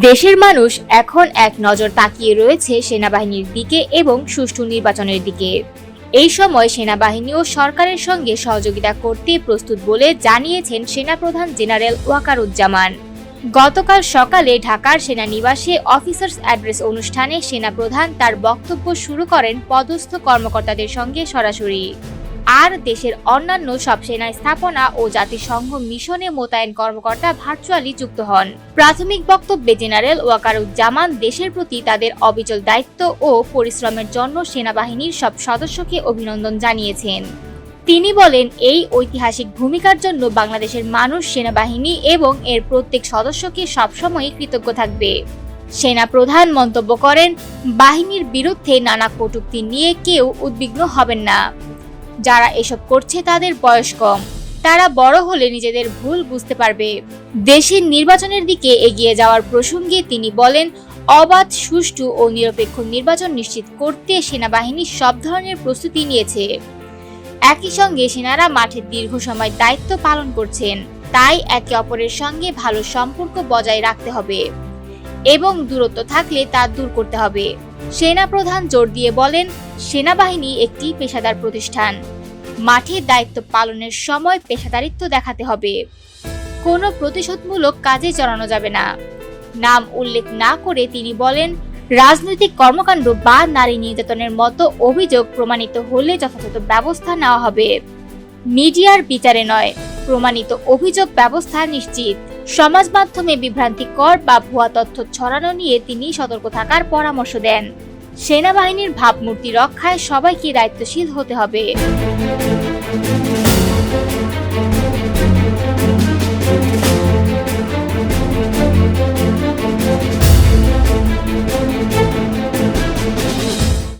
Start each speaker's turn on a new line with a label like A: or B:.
A: দেশের মানুষ এখন এক নজর তাকিয়ে রয়েছে সেনাবাহিনীর দিকে এবং সুষ্ঠু নির্বাচনের দিকে। এই সময় সেনাবাহিনী ও সরকারের সঙ্গে সহযোগিতা করতে প্রস্তুত বলে জানিয়েছেন সেনাপ্রধান জেনারেল ওয়াকারুজ্জামান। গতকাল সকালে ঢাকার সেনানিবাসে অফিসার্স অ্যাড্রেস অনুষ্ঠানে সেনাপ্রধান তার বক্তব্য শুরু করেন পদস্থ কর্মকর্তাদের সঙ্গে সরাসরি। আর দেশের অন্যান্য সব সেনা স্থাপনা ও জাতিসংঘ মিশনে মোতায়েন কর্মকর্তা ভার্চুয়ালি যুক্ত হন। প্রাথমিক বক্তব্যে জেনারেল ওয়াকারুজ্জামান দেশের প্রতি তাদের অবিচল দায়িত্ব ও পরিশ্রমের জন্য সেনাবাহিনীর সব সদস্যকে অভিনন্দন জানিয়েছেন। তিনি বলেন, এই ঐতিহাসিক ভূমিকার জন্য বাংলাদেশের মানুষ, সেনাবাহিনী এবং এর প্রত্যেক সদস্যকে সবসময়ই কৃতজ্ঞ থাকবে। সেনা প্রধান মন্তব্য করেন, বাহিনীর বিরুদ্ধে নানা কটূক্তি নিয়ে কেউ উদ্বিগ্ন হবেন না। যারা এসব করছে তাদের বয়স কম। তারা বড় হলে নিজেদের ভুল বুঝতে পারবে। দেশের নির্বাচনের দিকে এগিয়ে যাওয়ার প্রসঙ্গে তিনি বলেন, অবাধ, সুষ্ঠু ও নিরপেক্ষ নির্বাচন নিশ্চিত করতে সেনাবাহিনী সব ধরনের প্রস্তুতি নিয়েছে। একই সঙ্গে সেনারা মাঠে দীর্ঘ সময় দায়িত্ব পালন করছেন। তাই একে অপরের সঙ্গে ভালো সম্পর্ক বজায় রাখতে হবে। এবং দূরত্ব থাকলে তা দূর করতে হবে। সেনা প্রধান জোর দিয়ে বলেন, সেনাবাহিনী একটি পেশাদার প্রতিষ্ঠান। মাঠে দায়িত্ব পালনের সময় পেশাদারিত্ব দেখাতে হবে। কোনো প্রতিশোধমূলক কাজে জড়ানো যাবে না। নাম উল্লেখ না করে তিনি বলেন, রাজনৈতিক কর্মকাণ্ড বা নারী নির্যাতনের মতো অভিযোগ প্রমাণিত হলে যথাযথ ব্যবস্থা নেওয়া হবে। মিডিয়ার বিচারে নয়, প্রমাণিত অভিযোগ ব্যবস্থা নিশ্চিত। সমাজ মাধ্যমে বিভ্রান্তিকর বা ভুয়া তথ্য ছড়ানো নিয়ে তিনি সতর্ক থাকার পরামর্শ দেন। সেনাবাহিনীর ভাবমূর্তি রক্ষায় সবাইকে দায়িত্বশীল হতে হবে।